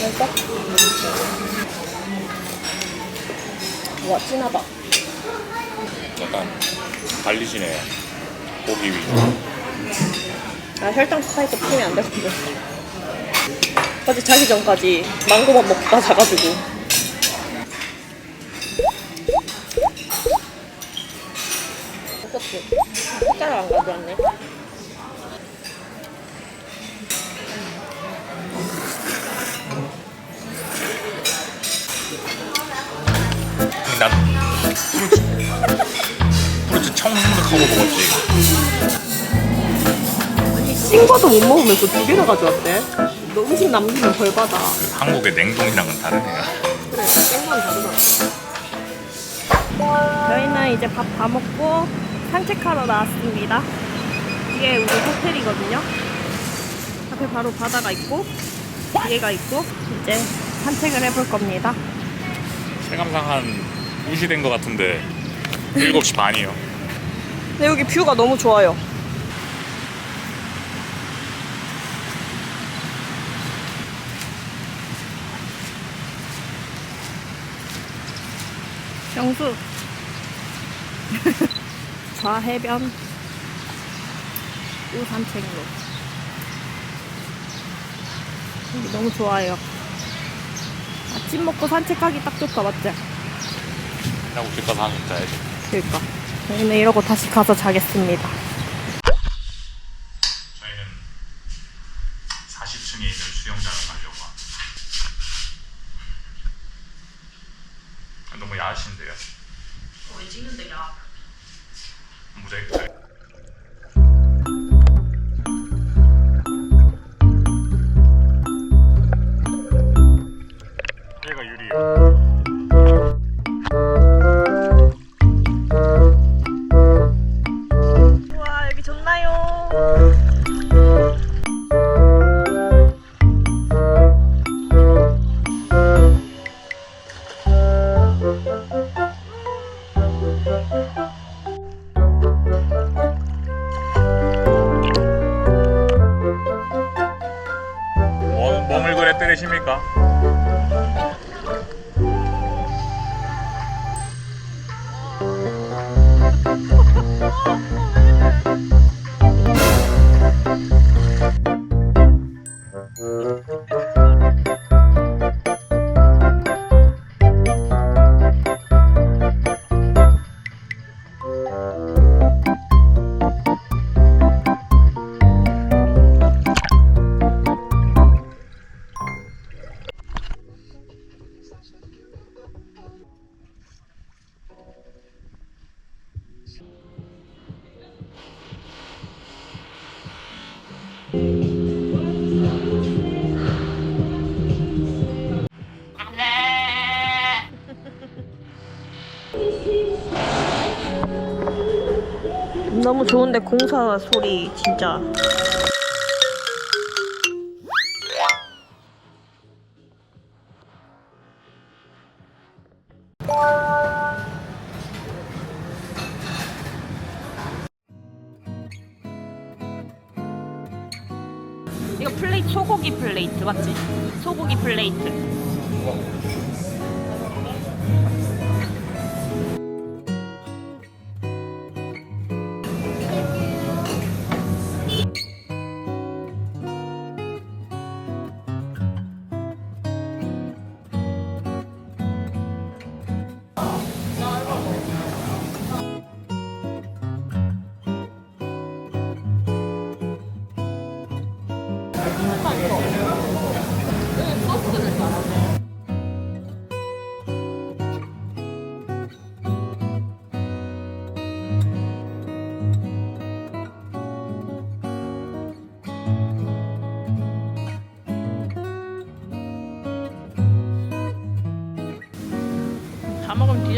맛있어? 와 진하다 약간 달리시네. 고기 위주 아 혈당 스파이크 피면 안 되는데 어제 자기 전까지 망고만 먹다 자가지고 난 프루츠 프루츠 청흑하고 먹었지. 신 거도 못 먹으면서 두 개나 가져왔대. 너 음식 남기면 벌 받아. 한국의 냉동이랑은 다르네요. 그래, 생만 다르다. 저희는 이제 밥 다 먹고 산책하러 나왔습니다. 이게 우리 호텔이거든요. 앞에 바로 바다가 있고 뒤에가 있고 이제 산책을 해볼 겁니다. 체감상 한 2시 된 것 같은데 7시 반이요. 근데 여기 뷰가 너무 좋아요. 정수 좌해변 우산책로 여기 너무 좋아요. 아침 먹고 산책하기 딱 좋다 맞지? 하고 집 가서 한숨 자야지. 그러니까 저희는 이러고 다시 가서 자겠습니다. 저희는 40층에 있는 수영장을 가려고 합니다. 너무 야하신데요. 왜 찍는데 야? 모자 너무 좋은데 공사 소리 진짜.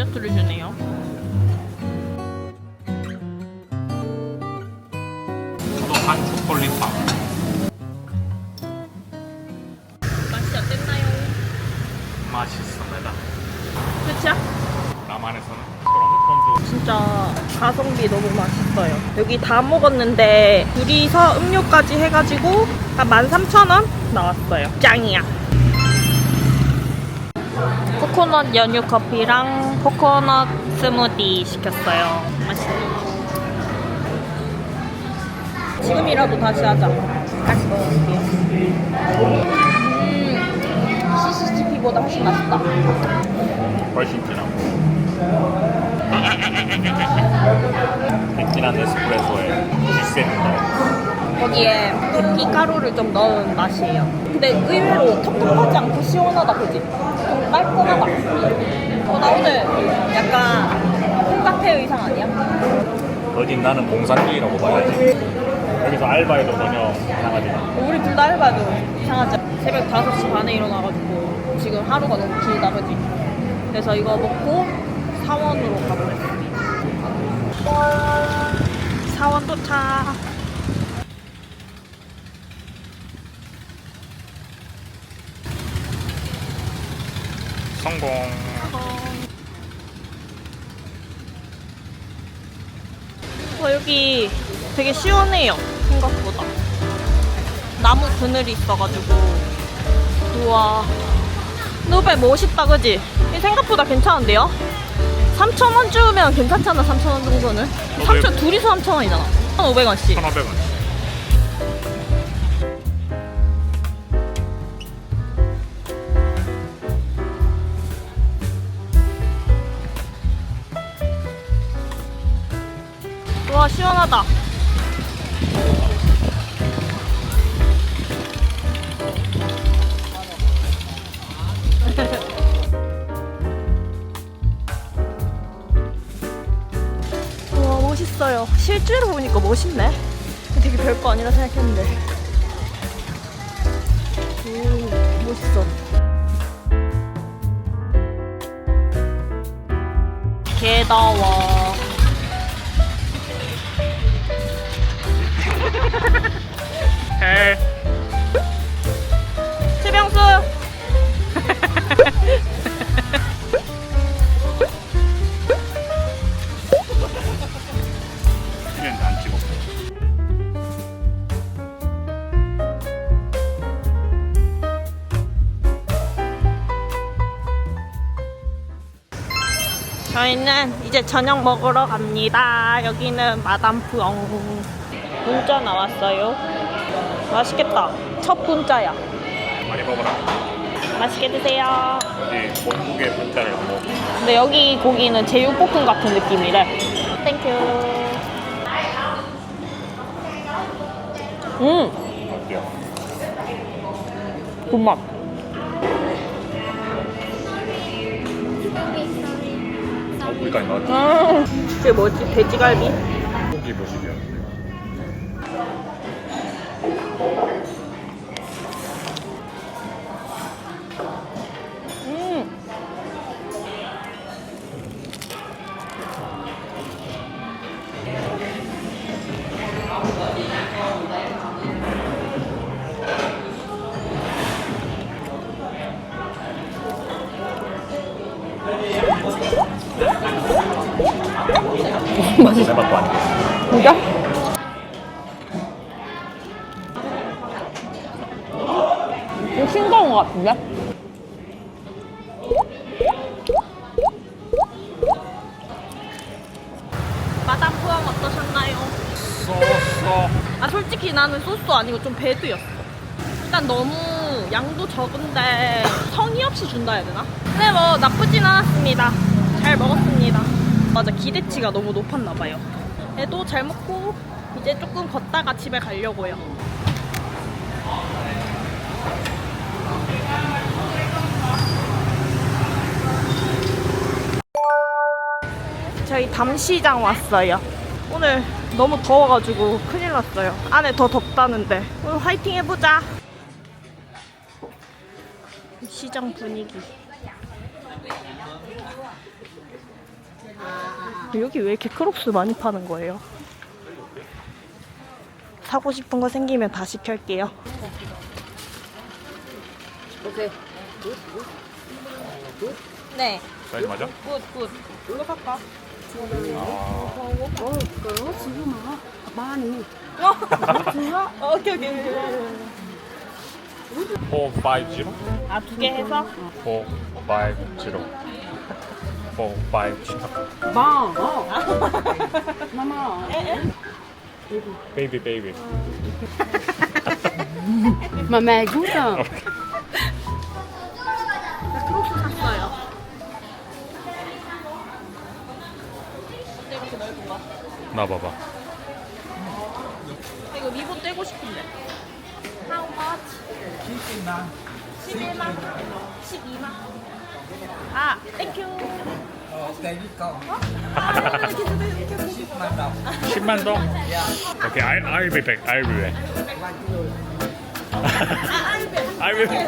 디저트를 주네요. 또한 초콜릿빵. 맛이 어땠나요? 맛있습니다. 그쵸? 남한에서는 그런 진짜 가성비 너무 맛있어요. 여기 다 먹었는데 둘이서 음료까지 해가지고 한 13,000원 나왔어요. 짱이야. 코코넛 연유 커피랑 코코넛 스무디 시켰어요. 맛있네. 지금이라도 다시 하자. 다시 먹어볼게요. 음, CCTV보다 훨씬 맛있다. 훨씬 진하고 진한 에스프레소에 주스입니다 거기에 히카루를 좀 넣은 맛이에요. 근데 의외로 텁텁하지 않고 시원하다, 그지? 좀 깔끔하다. 어, 나 오늘 약간 홈카페 의상 아니야? 어딘 나는 공산주의라고 봐야지 여기서 알바해도 전혀 이상하지 않아 우리 둘다 해봐도 이상하지? 새벽 5시 반에 일어나가지고 지금 하루가 너무 길다, 그지? 그래서 이거 먹고 사원으로 가보겠습니다. 사원 도착. 성공 어, 여기 되게 시원해요. 생각보다. 나무 그늘이 있어가지고. 우와. 노베 멋있다, 그지? 이 생각보다 괜찮은데요? 3,000원 주면 괜찮잖아, 3,000원 정도는. 3,000, 둘이서 3,000원이잖아. 1,500원씩. 1,500원 와, 시원하다. 우와, 멋있어요. 실제로 보니까 멋있네. 되게 별거 아니라 생각했는데. 오, 멋있어. 개더워. 헬 최병수! 필요한데 안 찍었고 저희는 이제 저녁 먹으러 갑니다. 여기는 마담 푸엉. 분짜 나왔어요. 맛있겠다. 첫 분짜야. 많이 먹어라 맛있게 드세요. 여기 본국의 분짜를 먹고 근데 여기 고기는 제육볶음 같은 느낌이래. 땡큐. 음, 어때요? 굿맛. 어, 여기까지 나왔죠? 음, 그게 뭐지? 돼지갈비? 고기 보시 솔직히 나는 소스 아니고 좀 배드였어. 일단 너무 양도 적은데 성의 없이 준다 해야 되나? 근데 뭐 나쁘진 않았습니다. 잘 먹었습니다. 맞아 기대치가 너무 높았나 봐요. 그래도 잘 먹고 이제 조금 걷다가 집에 가려고요. 저희 담시장 왔어요 오늘 너무 더워가지고 큰일 났어요. 안에 더 덥다는데. 오늘 화이팅 해보자. 시장 분위기. 여기 왜 이렇게 크록스 많이 파는 거예요? 사고 싶은 거 생기면 다시 켤게요. 오케이. 네. 사이즈 맞아? 굿, 굿. 이거 살까? 그거 지금 많이 어, 오케이, 오케이. 450? 아두 개 해서 450 450 Bon, bon. Maman. 베이비 베이비 Maman, goûte. hein. 크록 나 봐봐. 이거 리본 떼고 싶은데. How much? 11만. 12만. 아, 땡큐. 아, 이렇게 도 이렇게 도 10만 동? 오케이 I, I'll be back. I'll be back. I'll be back.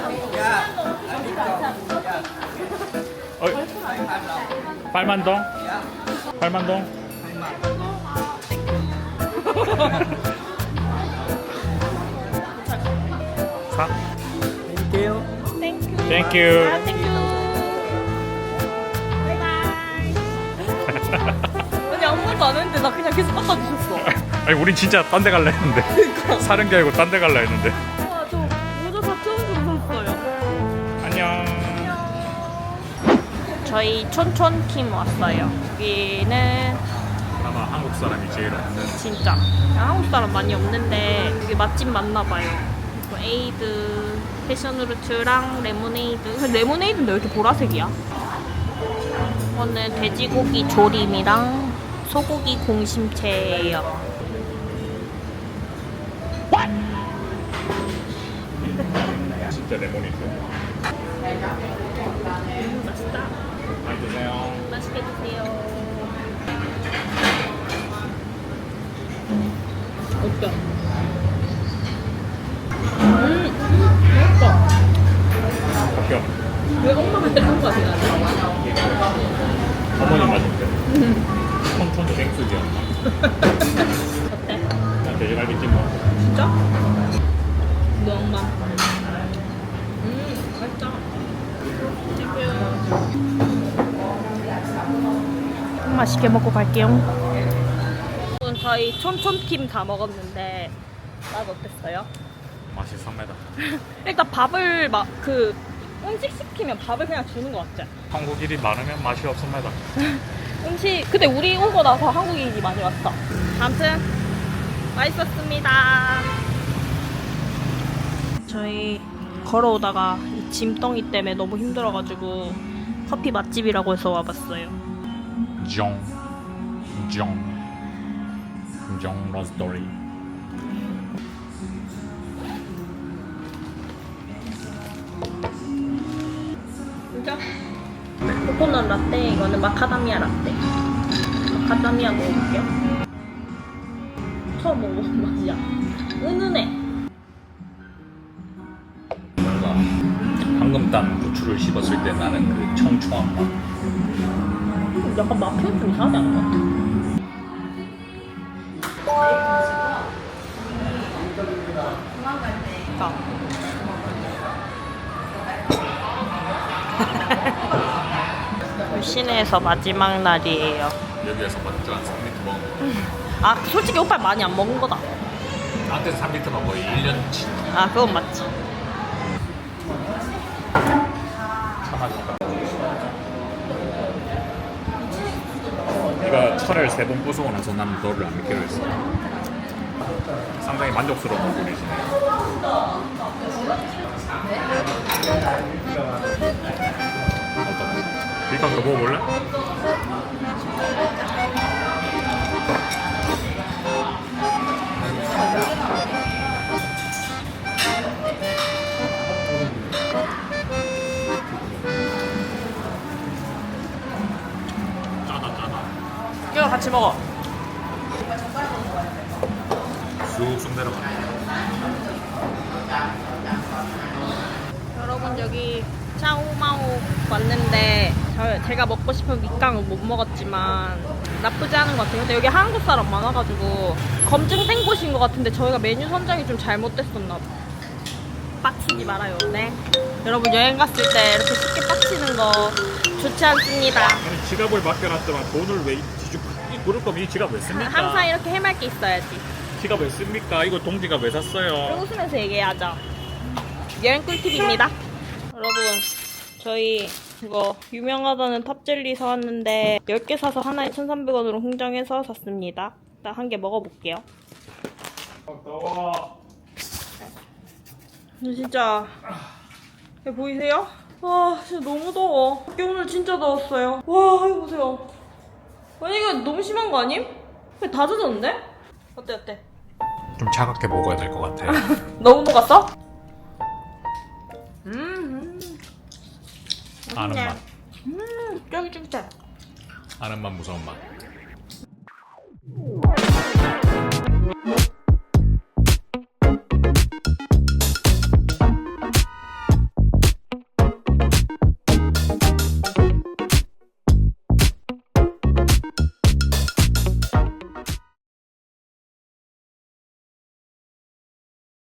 어, 8만 동? 8만 동? 사? 땡큐. 땡큐 아, 땡큐. 바이바이. 아니 아무것도 안 했는데 나 그냥 계속 깎아주셨어. 아니 우린 진짜 딴 데 갈라 했는데 사는 게 아니고 딴 데 갈라 했는데 와, 저 모자 4,000원 샀어요. 안녕 저희 촌촌킴 왔어요. 여기는 사람이 제일 없는 진짜 한국 사람 많이 없는데 여기 맛집 많나 봐요. 그리고 에이드, 패션후르츠랑 레모네이드. 레모네이드인데 왜 이렇게 보라색이야? 이거는 돼지고기 조림이랑 소고기 공심채예요. 진짜 레몬이죠 맛있다. 드세요 맛있게 드세요. 어때? 합격 왜 엄마가 해준 거 같아? 어머니 맛인데 생수지 엄마 어때? 난 돼지갈비찜 먹어 진짜? 너 엄마. 음, 맛있다. 땡큐. 맛있게 먹고 갈게요. 저희 촌촌킴 다 먹었는데 맛 어땠어요? 맛있습니다 일단 밥을 막 그 음식 시키면 밥을 그냥 주는 거 같지? 한국 일이 많으면 맛이 없습니다 음식 근데 우리 오고 나서 한국인이 많이 왔어. 아무튼 맛있었습니다. 저희 걸어오다가 이 짐덩이 때문에 너무 힘들어가지고 커피 맛집이라고 해서 와봤어요. 종, 종, 종 러스토리. 진짜? 코코넛 라떼 이거는 마카다미아 라떼. 마카다미아 먹어볼게요. 처음 먹어본 맛이야. 은은해. 뭔가 방금 딴 부추를 씹었을 때 나는 그 청초한 맛. 약간 맛이 좀 이상하지 않아? 그러니 시내에서 마지막 날이에요. 여기에서 막주 한 3리터 먹는 아, 솔직히 오빠 많이 안 먹은 거다. 나한테 3리터만 거의 1년치 아, 그건 맞지. 참아줄까? 네가 철을 세번 부수고 나서 나는 너를 안 믿기로 했어. 상당히 만족스러운. 어떤? 일단 더 먹어볼래? 짜다 짜다. 이거 같이 먹어. 쑥쑥 내려가네. 여러분 여기 차오마오 왔는데 저- 제가 먹고 싶은 밑강은 못 먹었지만 나쁘지 않은 것 같아요. 근데 여기 한국 사람 많아가지고 검증된 곳인 것 같은데 저희가 메뉴 선정이 좀 잘못됐었나 봐. 빡치지 말아요. 네. 여러분 여행 갔을 때 이렇게 쉽게 빡치는 거 좋지 않습니다. 아니 지갑을 맡겨놨더만 돈을 왜 뒤죽 이 그럴 거면 이 지갑 왜 씁니까? 항상 이렇게 해맑게 있어야지. 지갑 왜 씁니까? 이거 동지가 왜 샀어요? 웃으면서 얘기하자. 여행 꿀팁입니다. 여러분, 저희 이거 유명하다는 탑젤리 사왔는데 10개 사서 하나에 1,300원으로 흥정해서 샀습니다. 일단 한 개 먹어볼게요. 더워. 근데 진짜 이거 보이세요? 와 진짜 너무 더워 밖에 오늘 진짜 더웠어요 와 이거 보세요 아니 이거 너무 심한 거 아님? 다 젖었는데? 어때 어때? 좀 차갑게 먹어야 될 것 같아. 너무 녹았어? 아는 맛. 음, 쫄깃쫄깃해. 아는 맛 무서운 맛.